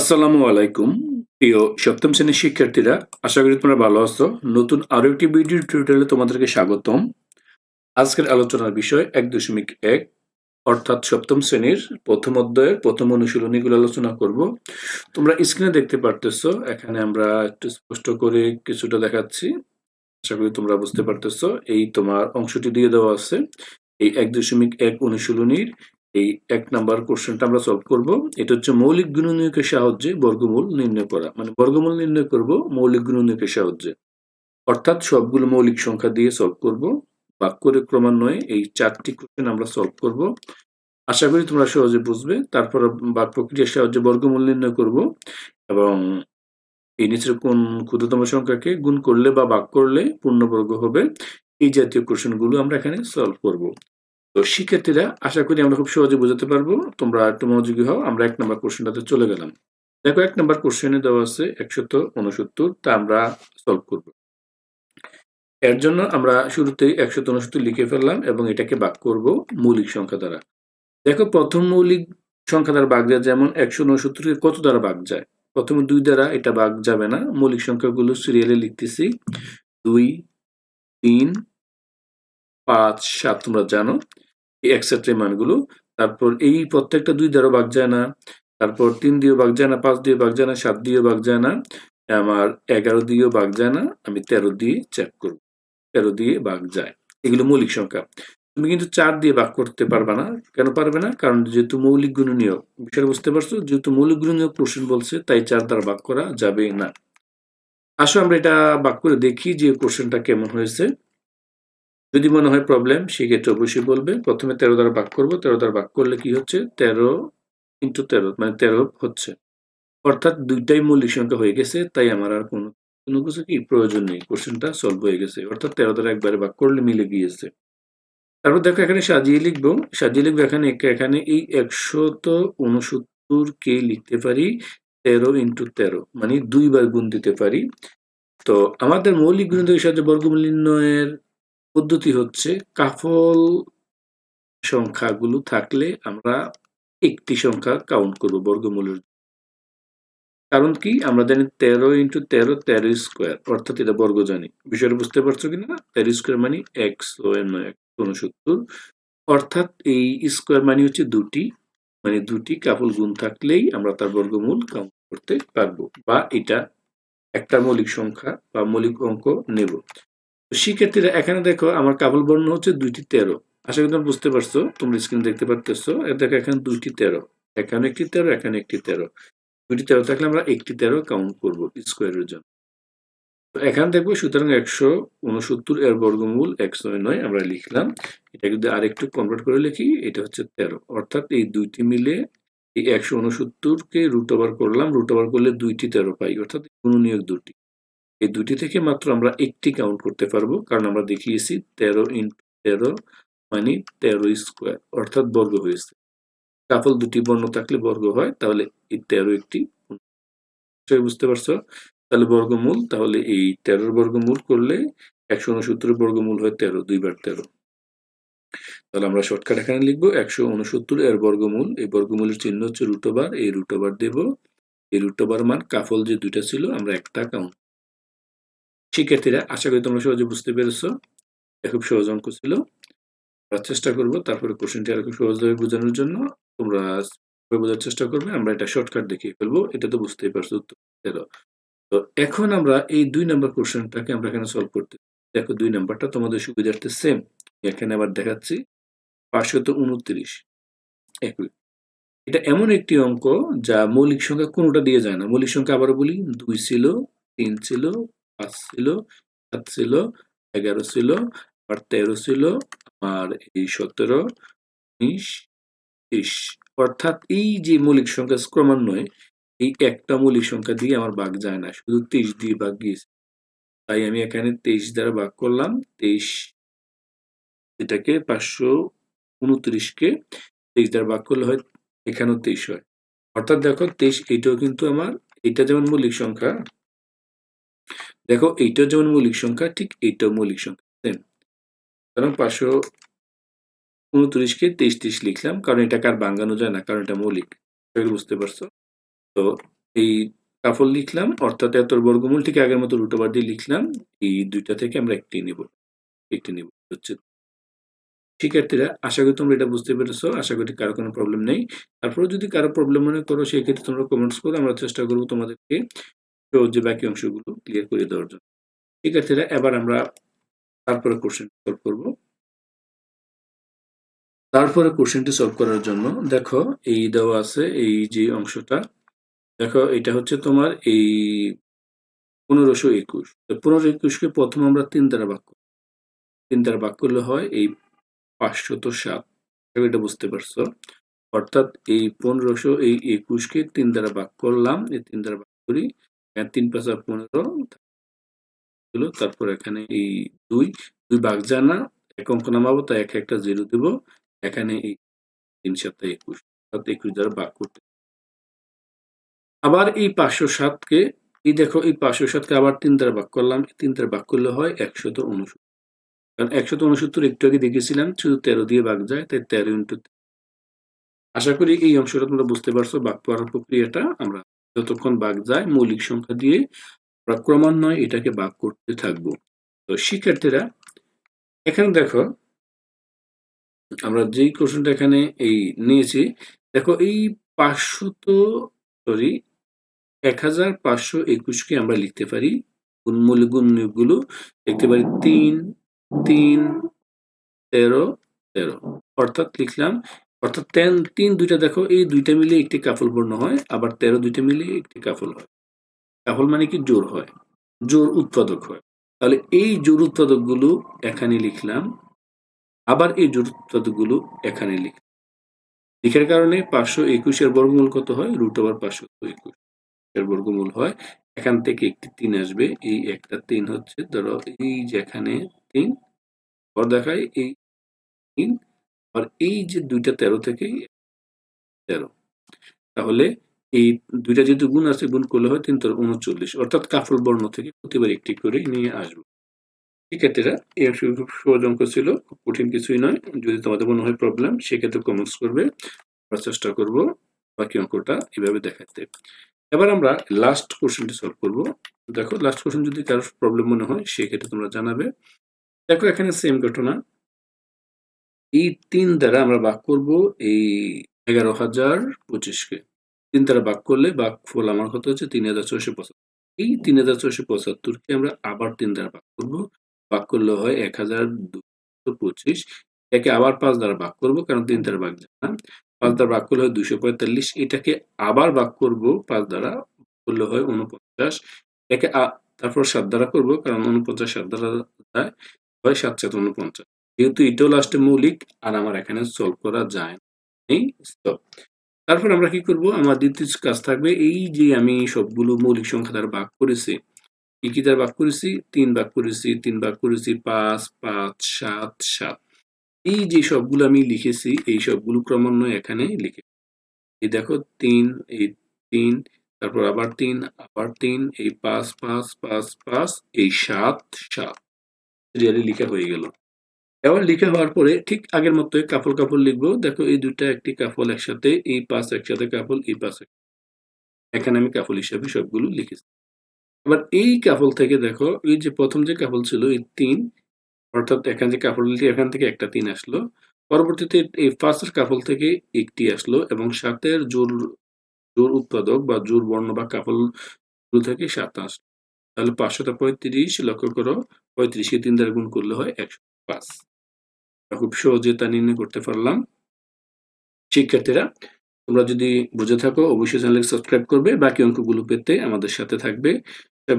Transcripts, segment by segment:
আসসালামু আলাইকুম, প্রিয় সপ্তম শ্রেণির শিক্ষার্থীরা। আশা করি তোমরা ভালো আছো। নতুন আরও একটি ভিডিও টিউটোরিয়ালে তোমাদেরকে স্বাগতম। আজকের আলোচনার বিষয় এক দশমিক এক, অর্থাৎ সপ্তম শ্রেণির প্রথম অধ্যায়ের প্রথম অনুশীলনীগুলো আলোচনা করব। তোমরা স্ক্রিনে দেখতে পারতেছো, এখানে আমরা একটু স্পষ্ট করে কিছুটা দেখাচ্ছি। আশা করি তোমরা বুঝতে পারতেছো, এই তোমার অংশটি দিয়ে দেওয়া আছে। এই এক দশমিক এক অনুশীলনীর এই এক নাম্বার কোশ্চেনটা আমরা সলভ করব। এটা হচ্ছে মৌলিক গুণনীয়কের সাহায্যে বর্গমূল নির্ণয় করা। মানে বর্গমূল নির্ণয় করব মৌলিক গুণনীয়কের সাহায্যে। অর্থাৎ সবগুলো মৌলিক সংখ্যা দিয়ে সলভ করব। বাক্যরে ক্রমান্বয়ে এই চারটি কোশ্চেন আমরা সলভ করব। আশা করি তোমরা সহজে বুঝবে। তারপর বাক প্রক্রিয়ার সাহায্যে বর্গমূল নির্ণয় করব এবং এই নিচের কোন ক্ষুদ্রতম সংখ্যাকে গুণ করলে বা ভাগ করলে পূর্ণবর্গ হবে, এই জাতীয় কোশ্চেনগুলো আমরা এখানে সলভ করব। তো শিক্ষার্থীরা, আশা করি আমরা খুব সহজে বোঝাতে পারব। তোমরা একটু মনোযোগী হও, আমরা এক নম্বর কোশ্চেনটাতে চলে গেলাম। দেখো, এক নম্বর কোশ্চেনে দেওয়া আছে একশত উনসত্তর তা আমরা সলভ করব। এর জন্য আমরা শুরুতেই একশত উনসত্তর লিখে ফেললাম এবং এটাকে ভাগ করব মৌলিক সংখ্যা দ্বারা। দেখো, প্রথম মৌলিক সংখ্যা দ্বারা ভাগ যায় যেমন একশো উনসত্তরকে কত দ্বারা ভাগ যায়? প্রথমে দুই দ্বারা এটা ভাগ যাবে না। মৌলিক সংখ্যাগুলো সিরিয়ালে লিখতেছি। দুই, তিন পাঁচ সাত তোমরা জানো। এই এক্সেট্রা মানগুলো। তারপর এই প্রত্যেকটা দুই দ্বারা ভাগ যায় না। তারপর তিন দিয়েও ভাগ যায় না, পাঁচ দিয়ে ভাগ যায় না, সাত দিয়েও ভাগ যায় না। আমার এগারো দিয়েও ভাগ যায় না, আমি তেরো দিয়ে চেক করব। তেরো দিয়ে ভাগ যায়। এগুলো মৌলিক সংখ্যা। তুমি কিন্তু চার দিয়ে ভাগ করতে পারবে না। কেন পারবে না? কারণ যেহেতু মৌলিক গুণনীয়, বিষয়টা বুঝতে পারছ? যেহেতু মৌলিক গুণনীয় কোশ্চেন বলছে, তাই চার দ্বারা ভাগ করা যাবে না। আসো আমরা এটা ভাগ করে দেখি যে কোশ্চেনটা কেমন হয়েছে। যদি মনে হয় প্রবলেম সেক্ষেত্রে অবশ্যই বলবে। প্রথমে তেরো দ্বারা ভাগ করব। তেরো দ্বারা ভাগ করলে কি হচ্ছে? তেরো ইন্টু তেরো মানে তেরো হচ্ছে। অর্থাৎ দুইটাই মৌলিক সংখ্যা হয়ে গেছে, তাই আমার আর কোনো কোনো কিছু কি প্রয়োজন নেই। কোশ্চেনটা সলভ হয়ে গেছে। অর্থাৎ তেরো দ্বারা একবারে ভাগ করলে মিলে গিয়েছে। তারপর দেখো এখানে সাজিয়ে লিখব। সাজিয়ে লিখব এখানে এখানে এই একশত উনসত্তর কে লিখতে পারি? তেরো ইন্টু তেরো মানে দুইবার গুণ দিতে পারি। তো আমাদের মৌলিক গুণিতের সাহায্যে বর্গমূল নির্ণয়ের পদ্ধতি হচ্ছে কাফল সংখ্যাগুলো থাকলে আমরা একটি সংখ্যা কাউন্ট করব বর্গমূলের কারণ কি? আমরা জানি তেরো ইন্টু তেরো তেরো স্কোয়ার অর্থাৎ এটা বর্গ জানি বিষয়টা বুঝতে পারছ কিনা? তেরো স্কোয়ার মানে এক্স উনসত্তর অর্থাৎ এই স্কোয়ার মানে হচ্ছে দুটি মানে দুটি কাপল গুণ থাকলেই আমরা তার বর্গমূল কাউন্ট করতে পারব, বা এটা একটা মৌলিক সংখ্যা বা মৌলিক অঙ্ক নেব। শিক্ষার্থীরা এখানে দেখো আমার কাবল বর্ণ হচ্ছে দুইটি তেরো। আশা করি তোমরা বুঝতে পারছ, তোমরা স্ক্রিন দেখতে পারতেছো। দেখো এখানে দুইটি তেরো, এখানে একটি তেরো, এখানে একটি তেরো। দুইটি তেরো থাকলে আমরা একটি তেরো কাউন্ট করব স্কোয়ারের জন্য। এখানে দেখব সুতরাং একশো উনসত্তর এর বর্গমূল একশো নয় আমরা লিখলাম। এটা যদি আর একটু কনভার্ট করে লিখি, এটা হচ্ছে তেরো। অর্থাৎ এই দুইটি মিলে এই একশো উনসত্তরকে রুট ওভার করলাম রুট ওভার করলে দুইটি তেরো পাই, অর্থাৎ গুণনীয়ক দুটি এই দুটি থেকে মাত্র আমরা একটি কাউন্ট করতে পারব, কারণ আমরা দেখিয়েছি তেরো ইন্টু তেরো মানে তেরো স্কোয়ার, অর্থাৎ বর্গ হয়েছে। কাপল দুটি বর্ণ থাকলে বর্গ হয়, তাহলে এই তেরো একটি বুঝতে পারছ? তাহলে বর্গমূল, তাহলে এই তেরোর বর্গমূল করলে একশো উনসত্তরের বর্গমূল হয় তেরো দুইবার তেরো। তাহলে আমরা শর্টকাট এখানে লিখব, একশো উনসত্তর এর বর্গমূল, এই বর্গমূলের চিহ্ন হচ্ছে রুটোবার এই রুটোবার দেব। এই রুটোবার মান কাফল যে দুইটা ছিল, আমরা একটা কাউন্ট শিক্ষার্থীরা, আশা করি তোমরা সহজে বুঝতে পেরেছ। খুব সহজ অঙ্ক ছিল। আমরা চেষ্টা করব তারপরে কোশ্চেনটি আর সহজভাবে বোঝানোর জন্য। তোমরা বোঝার চেষ্টা করবে। আমরা এটা শর্টকাট দেখিয়ে ফেলব। এটা তো বুঝতেই পারছ উত্তর তো এখন আমরা এই দুই নাম্বার কোশ্চেনটাকে আমরা এখানে সলভ করতে দেখো, দুই নাম্বারটা তোমাদের সুবিধার্থে সেম এখানে আবার দেখাচ্ছি। পাঁচশত উনত্রিশ। এটা এমন একটি অঙ্ক যা মৌলিক সংখ্যা কোনোটা দিয়ে যায় না। মৌলিক সংখ্যা আবারও বলি, দুই ছিল, তিন ছিল পাঁচ ছিল, সাত ছিল, এগারো ছিল, আর তেরো ছিল আর এই সতেরো, উনিশ তেইশ অর্থাৎ এই যে মৌলিক সংখ্যা ক্রমান্বয়ে, এই একটা মৌলিক সংখ্যা দিয়ে আমার ভাগ যায় না, শুধু তেইশ দিয়ে ভাগ গিয়েছে। তাই আমি এখানে তেইশ দ্বারা ভাগ করলাম, তেইশ এটাকে পাঁচশো উনত্রিশকে তেইশ দ্বারা ভাগ করলে হয়, এখানেও তেইশ হয়। অর্থাৎ দেখো, তেইশ এইটাও কিন্তু আমার এটা যেমন মৌলিক সংখ্যা দেখো এইটা যেমন মৌলিক সংখ্যা, ঠিক এইটাও মৌলিক সংখ্যা সেম কারণ পাঁচশো উনত্রিশকে তেইশ তেইশ লিখলাম, কারণ এটাকে আর বাঙ্গানো যায় না, কারণ এটা মৌলিক বুঝতে পারছ? তো এই কাফল লিখলাম, অর্থাৎ এত বর্গমূল ঠিক আগের মতো রুট দিয়ে লিখলাম, এই দুইটা থেকে আমরা একটি নিব একটি নিব হচ্ছে শিক্ষার্থীরা, আশা করি তোমরা এটা বুঝতে পেরেছ, আশা করি কারও কোনো প্রবলেম নেই। তারপরে যদি কারও প্রবলেম মনে করো সেক্ষেত্রে তোমরা কমেন্টস করো আমরা চেষ্টা করব তোমাদেরকে সহজে বাকি অংশগুলো ক্লিয়ার করে দেওয়ার জন্য। শিক্ষার্থীরা, এবার আমরা তারপরে কোশ্চেন সলভ করব। তারপরে কোশ্চেনটি সলভ করার জন্য দেখো, এই দেওয়া আছে এই যে অংশটা। দেখো, এটা হচ্ছে তোমার এই পনেরোশো একুশ। পনেরো একুশকে প্রথম আমরা তিন দ্বারা ভাগ করি। তিন দ্বারা ভাগ করলে হয় এই পাঁচশত সাত। এটা বুঝতে পারছ? অর্থাৎ এই পনেরোশো এই একুশকে তিন দ্বারা ভাগ করলাম, এই তিন দ্বারা ভাগ করি। তিন পাঁচা পনেরো তারপর এখানে এই দুই দুই ভাগ জানা এক অঙ্ক নামাবো, তাই এক একটা জিরো দেব। এখানে এই তিন সাতটা একুশ অর্থাৎ একুশ দ্বারা ভাগ করতে। আবার এই পাঁচশো সাতকে, এই দেখো, এই পাঁচশো সাতকে আবার তিন দ্বারা ভাগ করলাম। তিন দ্বারা ভাগ করলে হয় একশত উনসত্তর। কারণ একশত উনসত্তর একটু আগে দেখেছিলাম, শুধু তেরো দিয়ে ভাগ যায়, তাই তেরো ইন্টু আশা করি এই অংশটা তোমরা বুঝতে পারছ, ভাগ করার প্রক্রিয়াটা আমরা যতক্ষণ ভাগ যায়, মৌলিক সংখ্যা দিয়ে আমরা ক্রমান্বয়ে এটাকে ভাগ করতে থাকব। তো শিক্ষার্থীরা, এখানে দেখো, আমরা যেই কোশ্চেনটা এখানে এই নিয়েছি, দেখো এই পাঁচশত সরি এক হাজার পাঁচশো একুশকে আমরা লিখতে পারি গুণমূল গুণগুলো লিখতে পারি তিন তিন, তেরো তেরো। অর্থাৎ লিখলাম অর্থাৎ তেন তিন দুইটা দেখো, এই দুইটা মিলে একটি কাফল বর্ণ হয়, আবার তেরো দুইটা মিলে একটি কাফল হয়। কাফল মানে কি? জোর হয়। জোর উৎপাদক হয়। তাহলে এই জোর উৎপাদকগুলো এখানে লিখলাম, আবার এই জোর উৎপাদকগুলো এখানে লিখলাম। লিখার কারণে পাঁচশো একুশের বর্গমূল কত হয়? রুট ওভার পাঁচশো একুশ। এর বর্গমূল হয়, এখান থেকে একটি তিন আসবে, এই একটা তিন হচ্ছে, ধরো এই যেখানে তিন, পর দেখায় এই তিন আর এই যে দুইটা তেরো থেকে তেরো। তাহলে এই দুইটা যেহেতু গুণ আছে, গুণ করলে হয় তিন তোর উনচল্লিশ। অর্থাৎ কাফল বর্ণ থেকে প্রতিবার একটি করে নিয়ে আসব। শিক্ষার্থীরা এই অংশ খুব সহজ অঙ্ক ছিল, খুব কঠিন কিছুই নয়। যদি তোমাদের মনে হয় প্রবলেম সেক্ষেত্রে কমেন্টস করবে। আমরা চেষ্টা করব বাকি অঙ্কটা এভাবে দেখাতে। এবার আমরা লাস্ট কোশ্চেনটি সলভ করব। দেখো লাস্ট কোশ্চেন যদি কারোর প্রবলেম মনে হয়, সেক্ষেত্রে তোমরা জানাবে। দেখো, এখানে সেম ঘটনা। এই তিন দ্বারা আমরা ভাগ করব এই এগারো হাজার পঁচিশকে। তিন দ্বারা ভাগ করলে ভাগ ফল আমার কত হচ্ছে? তিন হাজার ছয়শো পঁচাত্তর। এই তিন হাজার ছয়শো পঁচাত্তরকে আমরা আবার তিন দ্বারা ভাগ করব। ভাগ করলে হয় এক হাজার দুশো পঁচিশ। একে আবার পাঁচ দ্বারা ভাগ করব, কারণ তিন দ্বারা ভাগ যায় না। পাঁচ দ্বারা ভাগ করলে হয় দুশো পঁয়তাল্লিশ। এটাকে আবার ভাগ করব পাঁচ দ্বারা, করলে হয় উনপঞ্চাশ একে তারপর সাত দ্বারা করব, কারণ উনপঞ্চাশ সাত দ্বারা যায়, হয় সাত সাত উনপঞ্চাশ যেহেতু এটাও লাস্টে মৌলিক, আর আমার এখানে সলভ করা যায় নেই তারপর আমরা কি করব? আমার দ্বিতীয় কাজ থাকবে, এই যে আমি সবগুলো মৌলিক সংখ্যা দ্বারা ভাগ করেছি, কি কি দ্বারা ভাগ করেছি? তিন ভাগ করেছি, তিন ভাগ করেছি, পাঁচ পাঁচ, সাত সাত। এই যে সবগুলো আমি লিখেছি, এই সবগুলো ক্রমান্বয়ে এখানে লিখে এই দেখো, তিন, এই তিন, তারপর আবার তিন আবার তিন, এই পাঁচ পাঁচ পাঁচ পাঁচ, এই সাত সাত। সিরিয়ালি লিখা হয়ে গেল। এবার লিখে হওয়ার পরে ঠিক আগের মতোই কাপল কাপল লিখব। দেখো এই দুইটা একটি কাপল একসাথে এই পাঁচ একসাথে কাপল এই পাঁচ এখানে আমি কাপল হিসাবে সবগুলো লিখেছি। এবার এই কাপল থেকে দেখো, এই যে প্রথম যে কাপল ছিল, এই তিন, অর্থাৎ এখানে যে কাপল এখান থেকে একটা তিন আসলো। পরবর্তীতে এই ফার্স্টের কাপল থেকে একটি আসলো এবং সাতের জোর জোর উৎপাদক বা জোর বর্ণ বা কাপল থেকে সাত আসলো। তাহলে পাঁচশোটা পঁয়ত্রিশ লক্ষ্য করো, পঁয়ত্রিশকে তিন দ্বারা গুণ করলে হয় একশো পাঁচ। খুব সহজে তা নির্ণয় করতে পারলাম। শিক্ষার্থীরা, তোমরা যদি বুঝে থাকো, অবশ্যই চ্যানেলকে সাবস্ক্রাইব করবে। বাকি অঙ্কগুলো পেতে আমাদের সাথে থাকবে।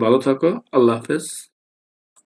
ভালো থাকো। আল্লাহ হাফেজ।